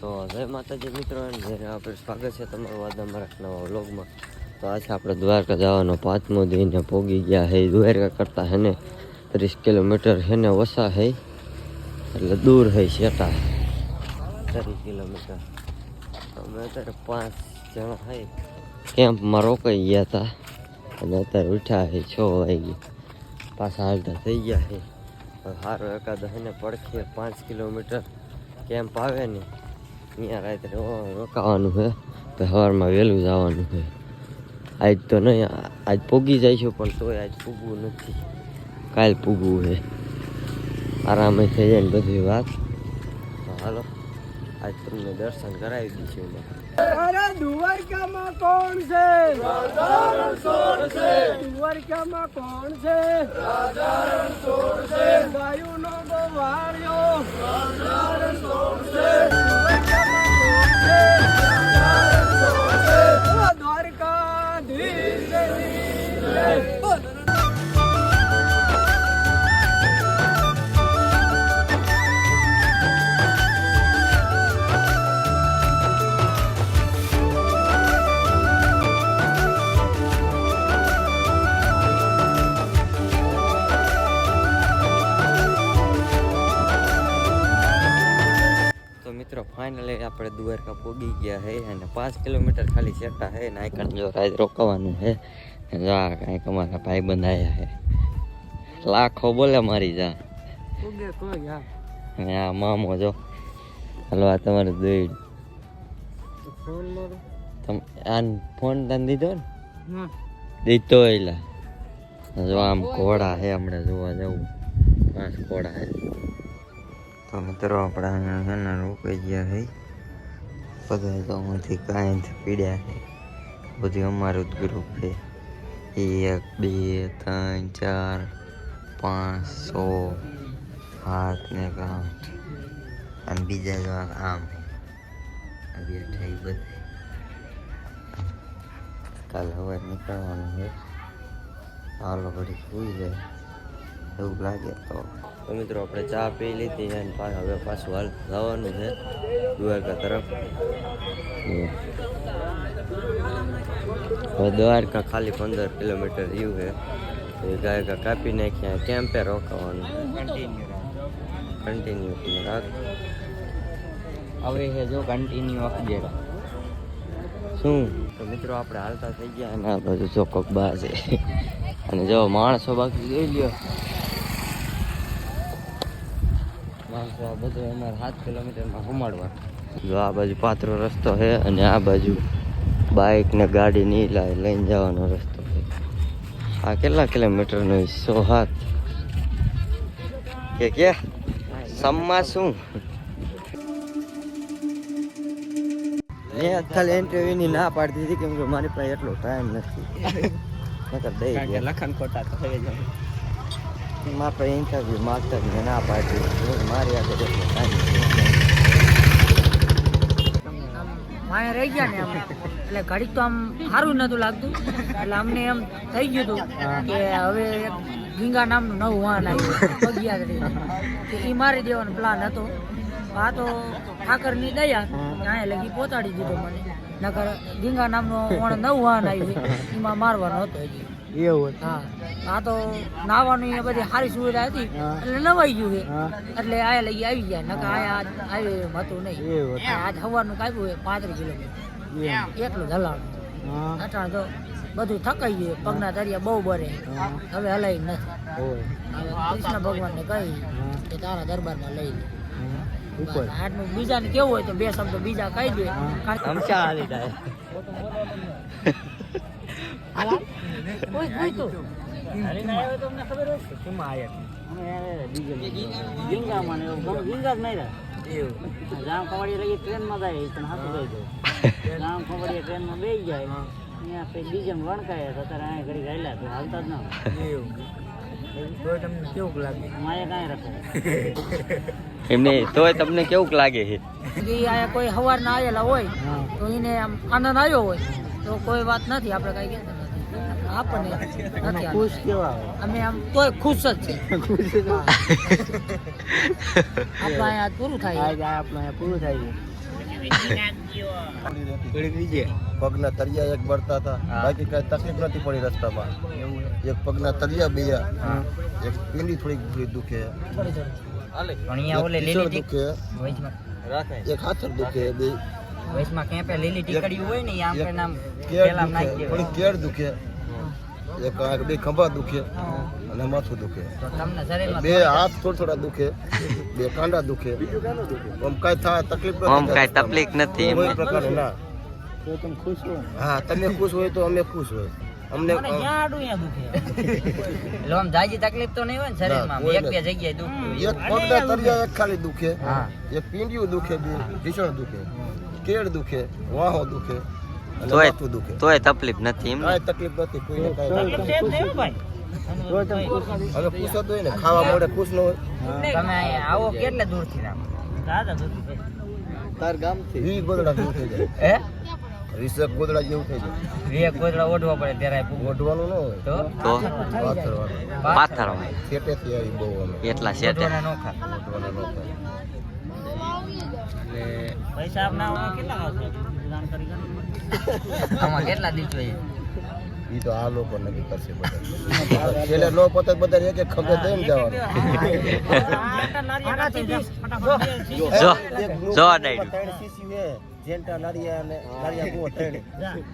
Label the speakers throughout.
Speaker 1: તો જય માતાજી મિત્રો અને આપણે સ્વાગત છે તમારું આજના મારા નવા વ્લોગમાં, તો આજે આપણે દ્વારકા જવાનો પાંચમો દિને પોગી ગયા હે. દ્વારકા કરતા હે ને, ત્રીસ કિલોમીટર હે ને ઓછા હે, એટલે દૂર હે શેટા. ત્રીસ કિલોમીટર. અમે અત્યારે પાંચ જણા હે. કેમ્પમાં રોકાઈ ગયા હતા અને અત્યારે ઉઠ્યા હે, છ વાગી. પાછા હાલતા થઈ ગયા હે. સારો એકાદ હે ને, પડખે પાંચ કિલોમીટર કેમ્પ આવે ને અહીંયા રાત્રે રોકાવાનું છે તો સવારમાં વહેલું જવાનું છે આજ તો નહીં આજ પૂગી છે પણ તોય આજ પૂગવું નથી. કાલ પૂગવું છે આરામે થઈ જાય ને બધી વાત. હાલો આજ તમને દર્શન કરાવી દીધું.
Speaker 2: અરે દ્વારકામાં કોણ છે? દ્વારકામાં કોણ છે? ગોવાળિયો. દ્વારકામાં કોણ છે?
Speaker 1: Brasil! ફાઇનલી આપણે દ્વારકા પોગી ગયા છે અને પાંચ કિલોમીટર ખાલી સેટા છે ને આઈકણ જો રાત રોકાવાનું છે જા આ કાંઈક અમારા ભાઈ બંધાયા છે લાખો બોલે મારી જા
Speaker 2: હા.
Speaker 1: અને આ મામો જો. હલો આ તમારે દોડ તમે આન ફોન તને દીધો ને?
Speaker 2: હા.
Speaker 1: દીધો એલા. જો આમ ઘોડા છે હમણાં જોવા જવું. પાંચ ઘોડા છે તો મિત્રો, આપણે અહીંયા છે ને રોકાઈ ગયા છે બધા તો અહીંથી કાંઈથી પીડ્યા છે બધું અમારું જ ગ્રુપ છે. એક, બે, ત્રણ, ચાર, પાંચ, સો, સાત ને આઠ. અને બીજા જો આમ આ બે થઈ બધા. કાલે હવે નીકળવાનું છે હાલો ઘડી સુઈ જાય. એવું લાગે તો. તો મિત્રો આપણે ચા પી લીધી અને પાછા હવે પાછું હાલ જવાનું છે દ્વારકા તરફ. દ્વારકા ખાલી પંદર કિલોમીટર રહ્યું છે. ગાયકા કાપી નાખ્યા કેમ્પે રોકાવાનું. કન્ટિન્યુ રાખ
Speaker 2: હવે છે જો કન્ટિન્યુ અપડેટ
Speaker 1: શું? તો મિત્રો આપણે હાલતા થઈ ગયા અને આ બાજુ ચોક્કસ બા છે. અને જો માણસો બાકી જોઈ લ્યો. માણસો આ બધું અમારે સાત કિલોમીટરમાં હમાડવા જો આ બાજુ પાત્રો રસ્તો છે અને આ બાજુ બાઇક ને ગાડી નહીં લઈને જવાનો રસ્તો છે. આ કેટલા કિલોમીટરનો? સો હાથ કે કે? સમમાં શું? મેં ખાલી ઇન્ટરવ્યુ ની ના પાડતી હતી કેમ કે મારી પાસે એટલો ટાઈમ નથી. નકર દઈ
Speaker 2: લખન ખોટા તો
Speaker 1: પાસે ઇન્ટરવ્યુ માગતા જ ના પાડી. મારી આગળ
Speaker 3: માયા રહી ગયા ને એટલે ઘડીક તો આમ સારું નતું લાગતું. એટલે અમને એમ થઈ ગયું હતું કે હવે ગીંગા નામનું નવું વાહન આવ્યું. પગિયા કે એ મારી દેવાનો પ્લાન હતો. આ તો ઠાકરની દયા. ત્યાં લગી પહોંચાડી દીધો મને. નકર ગીંગા નામનું વણ નવવાન વાહન આવ્યું એમાં મારવાનો હતો હજી.
Speaker 2: એવું
Speaker 3: હા. આ તો નાવાનું એ બધી સારી સુવિધા હતી. એટલે નવાઈ ગયું છે. એટલે આયા લઈ આવી ગયા. નકર આયા આવી હતું નહીં. આજ સવારનું કાપ્યું હોય પાંત્રીસ કિલોમીટર. એકલું ધલાણ અટાણ તો બધું થકાઈ ગયું. પગના તરિયા બહુ બરે. હવે હલાઈ નથી. હવે કૃષ્ણ ભગવાનને કહી કે તારા દરબારમાં લઈ લે. બસ, આટલું બીજાને કેવું હોય તો બે શબ્દો બીજા કહી દે.
Speaker 1: હમશા હાલી જાય?
Speaker 3: કોઈ કોઈ તો.
Speaker 4: જામ કવાડી લગી ટ્રેનમાં જાય પણ હાથું કહી દઉં જામ કવાડી ટ્રેન બેસી જાય. અહીંયા પછી બીજાને વણકાય તો અત્યારે અહીંયા ઘડી ગાયલા તો હાલતા જ ના માયા કાંઈ રાખે.
Speaker 1: એમને તોય તમને કેવું લાગે છે?
Speaker 3: કોઈ સવારના આવેલા હોય તો એને આમ આનંદ આવ્યો હોય તો કોઈ વાત નથી આપણે કઈ કહેતા આપણને નથી
Speaker 5: ખુશ કેવા
Speaker 3: અમે આમ તોય ખુશ જ છે. આપણે અહીંયા પૂરું થાય
Speaker 5: આજ આ અહીંયા પૂરું થાય બીજે
Speaker 6: પગના તરિયા એક ભરતા હતા. બાકી કઈ તકલીફ નથી પડી રસ્તામાં. એક પગના તરિયા બીયા
Speaker 5: હા.
Speaker 6: એક પીંડી થોડીક થોડી દુખે.
Speaker 3: થોડી થોડી.
Speaker 7: પણ અહીંયા ઓલે લીલી
Speaker 6: દુખે. એક હાથર દુખે બે.
Speaker 7: વચમાં ક્યાં લીલી ટીકડી હોય ને આમ કરીને આમ પેલા નાખી
Speaker 6: થોડી
Speaker 7: દેવાય.
Speaker 6: કેળ દુખે. એક આ બે ખંભા દુખે અને માથું દુખે.
Speaker 7: તો તમને શરીરમાં
Speaker 6: બે હાથ થોડા થોડા દુખે બે કાંડા દુખે. આમ કઈ થાય તકલીફ
Speaker 1: આમ
Speaker 6: નથી
Speaker 1: તકલીફ નથી
Speaker 6: કોઈ પ્રકાર ના.
Speaker 5: તો તમે ખુશ હો.
Speaker 6: હા તમે ખુશ હોય તો અમે ખુશ હોય. અમને
Speaker 7: એટલે આમ જાજી તકલીફ તો નહીં હોય ને શરીરમાં. એક બે જગ્યાએ દુખતું
Speaker 6: એક પગના તરિયા એક ખાલી દુખે.
Speaker 7: હા.
Speaker 6: એક પીંડિયું દુખે બે ભીષણ દુખે કેળ દુખે વાહો દુખે
Speaker 1: તોય તોય તકલીફ નથી એમ?
Speaker 6: તકલીફ નથી કોઈને કાંઈ
Speaker 7: ભાઈ
Speaker 6: હવે ને ખાવા મળે ખુશ ન હોય.
Speaker 7: તમે આવો કેટલે દૂરથી આવો? દાદા દૂરથી
Speaker 5: તાર ગામથી.
Speaker 6: વી ગોદડા જેવું થઈ જાય.
Speaker 7: હે?
Speaker 6: રીસક ગોદડા જેવું થઈ જાય.
Speaker 7: બે ગોદડા ઓઢવા પડે ત્યારે
Speaker 6: ઓઢવાનું ન હોય.
Speaker 7: તો?
Speaker 1: તો?
Speaker 6: પાથરવાનું.
Speaker 1: સેટે
Speaker 6: થી આવી બહુ અમે.
Speaker 1: એટલા સેટે
Speaker 7: ઓઢવાના નોખા
Speaker 6: ઓઢવાના ન એટલે
Speaker 7: પૈસા આપના કેટલા આવશે? આમાં કેટલા દિવસ જોઈએ?
Speaker 6: ઈ તો આ લોકો નક્કી કરશે બધા. એટલે નો પતે બધા એક એક ખબર દઈને જવાનું.
Speaker 1: જો જો.
Speaker 6: જો જેન્ટા નારિયા અને નારિયા કુવો ત્રણ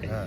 Speaker 6: હા.